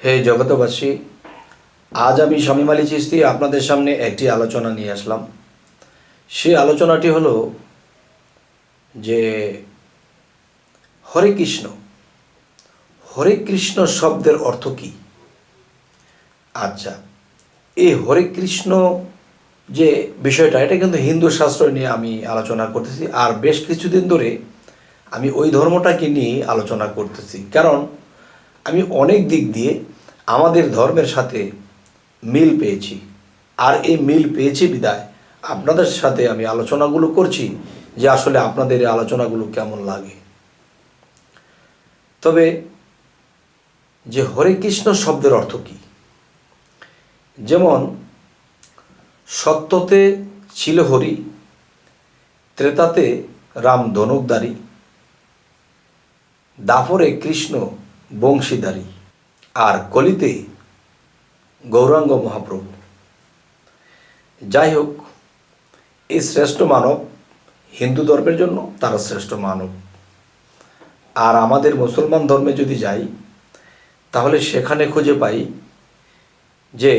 হে জগতবাসী আজ আমি শামীম আলী চিস্তি আপনাদের সামনে একটি আলোচনা নিয়ে আসলাম। সেই আলোচনাটি হলো যে, হরে কৃষ্ণ হরে কৃষ্ণ শব্দের অর্থ কী? আচ্ছা এই হরে কৃষ্ণ যে বিষয়টা, এটা কিন্তু হিন্দু শাস্ত্র নিয়ে আমি আলোচনা করতেছি। আর বেশ কিছুদিন ধরে আমি ওই ধর্মটাকে নিয়ে আলোচনা করতেছি। কারণ আমি অনেক দিক দিয়ে আমাদের ধর্মের সাথে মিল পেয়েছি। আর এই মিল পেয়েছি বিদায়। আপনাদের সাথে আমি আলোচনাগুলো করছি যে আসলে আপনাদের এই আলোচনাগুলো কেমন লাগে। তবে যে হরে কৃষ্ণ শব্দের অর্থ কী? যেমন, সত্যতে ছিল হরি, ত্রেতাতে রাম ধনুকদারি দাফরে কৃষ্ণ বংশীদারি আর কলিতে গৌরাঙ্গ মহাপ্রভু। যাই হোক এই শ্রেষ্ঠ মানব হিন্দু ধর্মের জন্য তারা শ্রেষ্ঠ মানব। আর আমাদের মুসলমান ধর্মে যদি যাই, তাহলে সেখানে খুঁজে পাই যে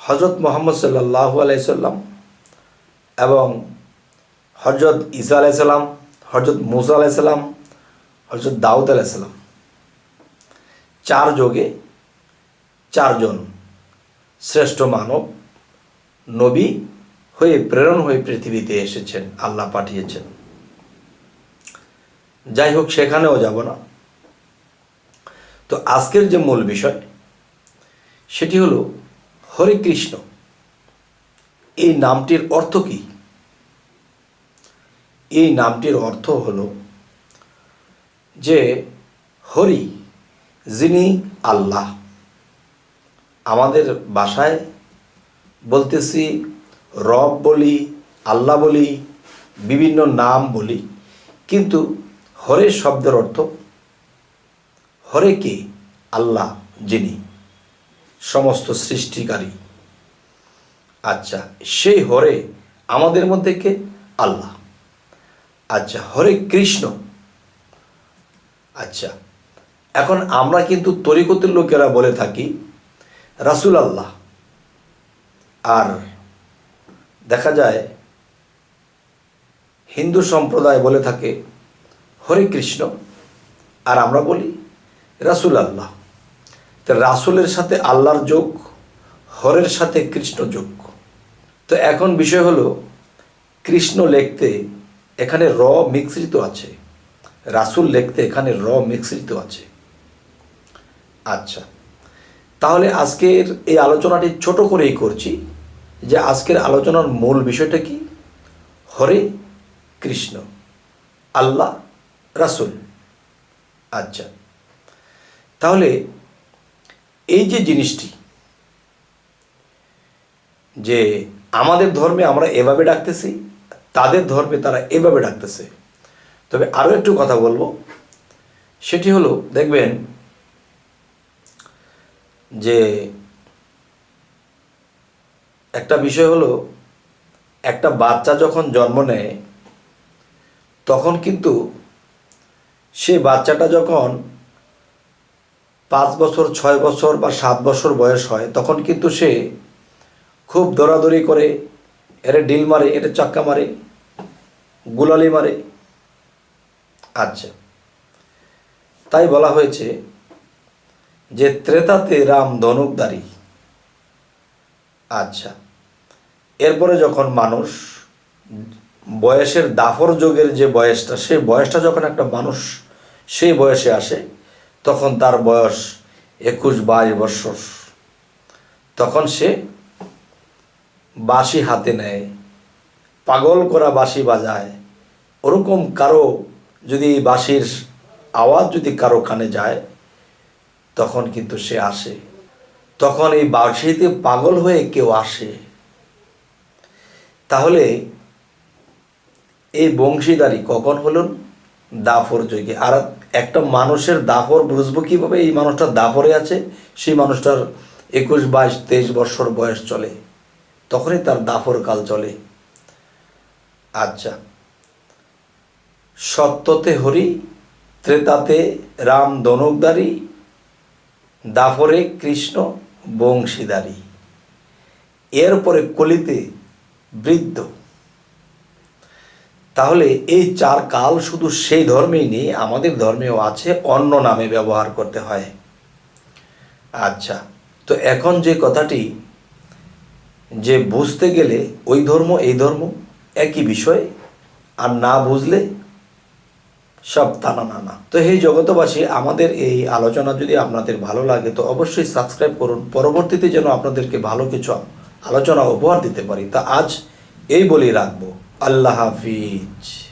হজরত মোহাম্মদ সাল্লাহ আলাইসাল্লাম এবং হজরত ইসা আলাইসাল্লাম হজরত মুসা আলাইসাল্লাম হজরত দাউদ আলাইসাল্লাম চার যোগে চারজন শ্রেষ্ঠ মানব নবী হয়ে প্রেরণ হয়ে পৃথিবীতে এসেছেন, আল্লাহ পাঠিয়েছেন। যাই হোক, সেখানেও যাব না। তো আজকের যে মূল বিষয়, সেটি হলো হরে কৃষ্ণ। এই নামটির অর্থ কি? এই নামটির অর্থ হল যে হরি, যিনি আল্লাহ। আমাদের বাসায় বলতেছি, রব বলি, আল্লাহ বলি, বিভিন্ন নাম বলি। কিন্তু হরে শব্দের অর্থ হরে কে? আল্লাহ, যিনি। সমস্ত সৃষ্টিকারী। আচ্ছা সেই হরে আমাদের মধ্যে কে? আল্লাহ। আচ্ছা হরে কৃষ্ণ। আচ্ছা এখন আমরা কিন্তু তরিকতের লোকেরা বলে থাকি রাসুল আল্লাহ আর দেখা যায় হিন্দু সম্প্রদায় বলে থাকে হরে কৃষ্ণ, আর আমরা বলি রাসুল আল্লাহ তো রাসুলের সাথে আল্লাহর যোগ, হরের সাথে কৃষ্ণ যোগ। তো এখন বিষয় হলো, কৃষ্ণ লেখতে এখানে র মিশ্রিত আছে। রাসুল লিখতে এখানে র মিশ্রিত আছে আচ্ছা তাহলে আজকের এই আলোচনাটি ছোট করেই করছি যে আজকের আলোচনার মূল বিষয়টা কি? হরে কৃষ্ণ, আল্লাহ, রাসুল। আচ্ছা তাহলে এই যে জিনিসটি যে আমাদের ধর্মে আমরা এভাবে ডাকতেছি, তাদের ধর্মে তারা এভাবে ডাকতেছে তবে আরও একটু কথা বলব। সেটি হলো, দেখবেন যে একটা বিষয় হলো, একটা বাচ্চা যখন জন্ম নেয়, তখন কিন্তু সে বাচ্চাটা যখন পাঁচ বছর, ছয় বছর বা সাত বছর বয়স হয়, তখন কিন্তু সে খুব দৌড়াদৌড়ি করে, এরে ডিল মারে, এরে চাক্কা মারে, গুলালি মারে আচ্ছা তাই বলা হয়েছে যে ত্রেতাতে রাম ধনুকদারি আচ্ছা এরপরে যখন মানুষ বয়সের দাফর যোগের যে বয়সটা, সেই বয়সটা যখন একটা মানুষ সেই বয়সে আসে, তখন তার বয়স একুশ বাইশ বৎসর তখন সে বাঁশি হাতে নেয়, পাগল করা বাঁশি বাজায়। ওরকম কারও যদি বাঁশির আওয়াজ যদি কারও কানে যায়, তখন কিন্তু সে আসে। তখন এই বাঁশিতে পাগল হয়ে কেউ আসে। তাহলে এই বংশীদারি কখন হলো? দাফর যুগে। আর একটা মানুষের দাফর বুঝব কীভাবে? এই মানুষটা দাফরে আছে, সেই মানুষটার একুশ, বাইশ, তেইশ বছর বয়স চলে। তখনই তার দাফর কাল চলে। আচ্ছা। সত্যতে হরি, ত্রেতাতে রাম ধনুকদারি দাফরে কৃষ্ণ বংশীদারি। এরপরে কলিতে বৃদ্ধ। তাহলে এই চার কাল শুধু সেই ধর্মেই নেই, আমাদের ধর্মেও আছে, অন্য নামে ব্যবহার করতে হয়। আচ্ছা তো এখন যে কথাটি, যে বুঝতে গেলে ওই ধর্ম, এই ধর্ম, একই বিষয়, আর না বুঝলে সব তানা নানা তো এই জগতবাসী আমাদের এই আলোচনা যদি আপনাদের ভালো লাগে, তো অবশ্যই সাবস্ক্রাইব করুন। পরবর্তীতে যেন আপনাদেরকে ভালো কিছু আলোচনা, উপহার দিতে পারি। তা আজ এই বলেই রাখব। আল্লাহ হাফিজ।